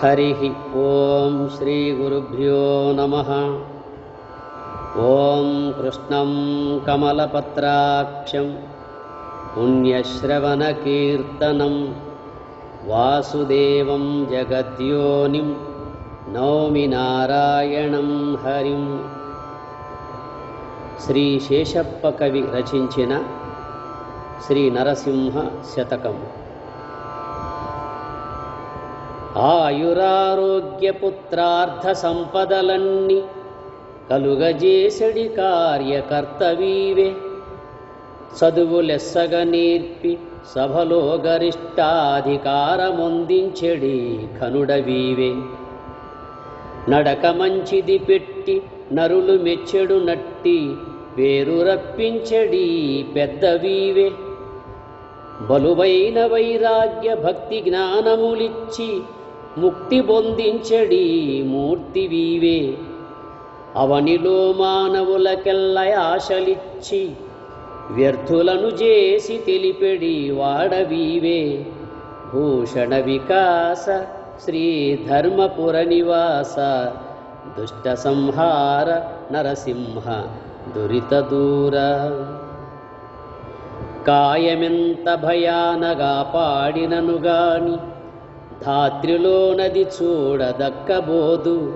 हरिः ॐ श्रीगुरुभ्यो नमः ॐ कृष्णं कमलपत्राक्षं पुण्यश्रवणकीर्तनं वासुदेवं जगद्योनिं नौमि नारायणं हरिं श्रीशेषप्पकवि रचिञ्चिन श्रीनरसिंह शतकम् ఆయురారోగ్యపుత్రార్థ ఆయురారోగ్య సంపదలన్నీ కలుగజేసడి కార్యకర్తవీవే. చదువులెస్సగ నేర్పి సభలో గరిష్టాధికారమొందించెడి కనుడవీవే నడక మంచిది పెట్టి నరులు మెచ్చెడు నట్టి పేరు రప్పించెడి పెద్దవీవే. బలువైన వైరాగ్య భక్తి జ్ఞానములిచ్చి ముక్తి పొందించెడి మూర్తివీవే అవనిలో మానవులకెల్ల ఆశలిచ్చి వ్యర్థులను చేసి తెలిపెడి వాడవీవే. భూషణ వికాస శ్రీ ధర్మపుర నివాస దుష్ట సంహార నరసింహ దురిత దూర. కాయమెంత భయానగా పాడినను గాని ధాత్రిలోనది చూడదక్కబోదు.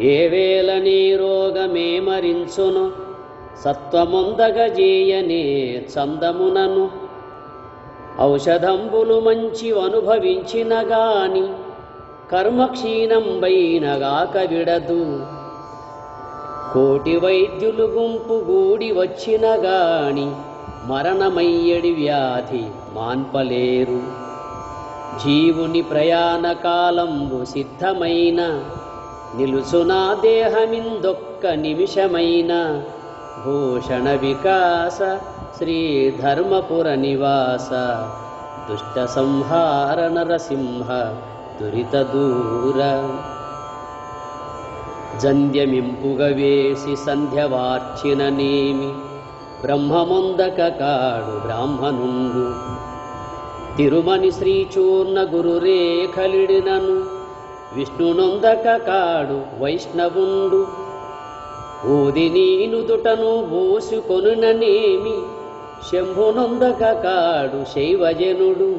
ఏ నీ రోగమే మరించును సత్వముందగజేయనే చందమునను. ఔషధంబులు మంచి అనుభవించిన గాని కర్మక్షీణంబైనగాక విడదు కోటి వైద్యులు గుంపు గూడి వచ్చిన గాని మరణమయ్యడి వ్యాధి మాన్పలేరు. జీవుని ప్రయాణ కాలంబు సిద్ధమైన నిలుచునా దేహమిందొక్క నిమిషమైన భూషణ వికాస శ్రీ ధర్మపుర నివాస దుష్ట సంహార నరసింహ దురిత దూర. జంధ్యమింపుగ వేసి సంధ్య నేమి బ్రహ్మముందక కాడు బ్రాహ్మణుండు తిరుమని శ్రీచూర్ణ గురురేఖలిడినను. విష్ణునొందక కాడు వైష్ణవుండు. ఊది నీనుదుటను శంభు నొందక కాడు శైవజనుడు.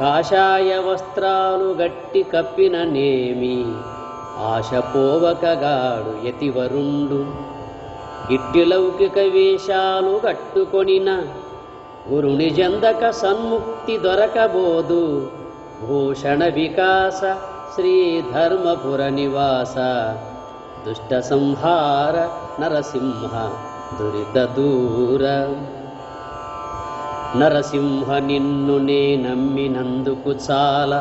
కాషాయ వస్త్రాలు గట్టి కప్పిన నేమి ఆశపోవకగాడు యతివరుండు. ఇట్టి లౌకిక వేషాలు కట్టుకొనిన గురుని జందక సన్ముక్తి దొరకబోదు భూషణ వికాస శ్రీ ధర్మపుర నివాస దుష్ట సంహార నరసింహ దురిత దూర నరసింహ నిన్ను నే నమ్మినందుకు చాలా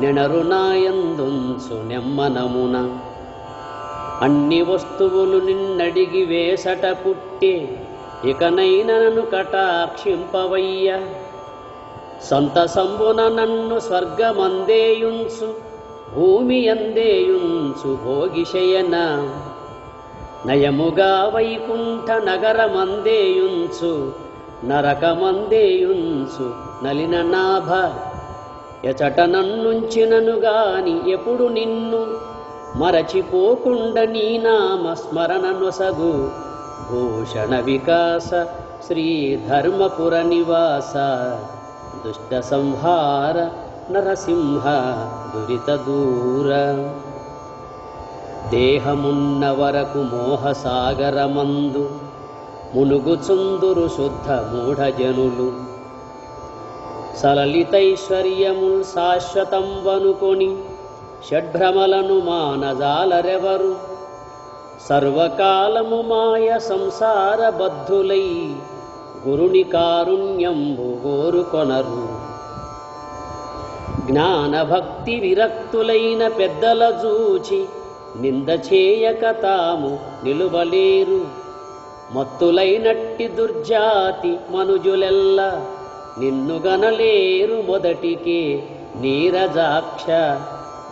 నెనరు నాయందుంచు నెమ్మనమున. అన్ని వస్తువులు నిన్నడిగి వేసట పుట్టే ఇకనైనను కటాక్షింపవయ్య. సొంత సంబున నన్ను స్వర్గమందేయుంచు భూమి అందేయుంచు భోగిశయన. నయముగా వైకుంఠ నగరమందేయుంచు నరకమందేయుంచు నలిన నాభ. ఎచట నన్నుంచినను గాని ఎప్పుడు నిన్ను మరచిపోకుండా నీ నామ స్మరణ నొసగు భూషణ వికాస నివాస దుష్ట సంహార నరసింహ దురిత దూర దేహమున్న వరకు మోహసాగరమందు మునుగుచుందురు శుద్ధ మూఢజనులు సలలితైశ్వర్యముల్ శాశ్వతం వనుకొని షడ్భ్రమలను మానజాలరెవరు సర్వకాలము మాయ సంసార బద్ధులై గురుని కారుణ్యంబు కోరుకొనరు జ్ఞానభక్తి విరక్తులైన పెద్దల జూచి నింద చేయక తాము నిలువలేరు. మత్తులైనట్టి దుర్జాతి మనుజులెల్ల నిన్ను గనలేరు మొదటికే నీరజాక్ష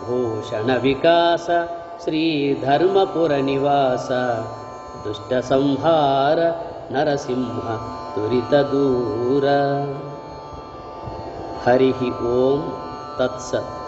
భూషణ వికాస श्रीधर्मपुरनिवास दुष्टसंहार नरसिंह दुरितदूर। हरिः ॐ तत्सत्।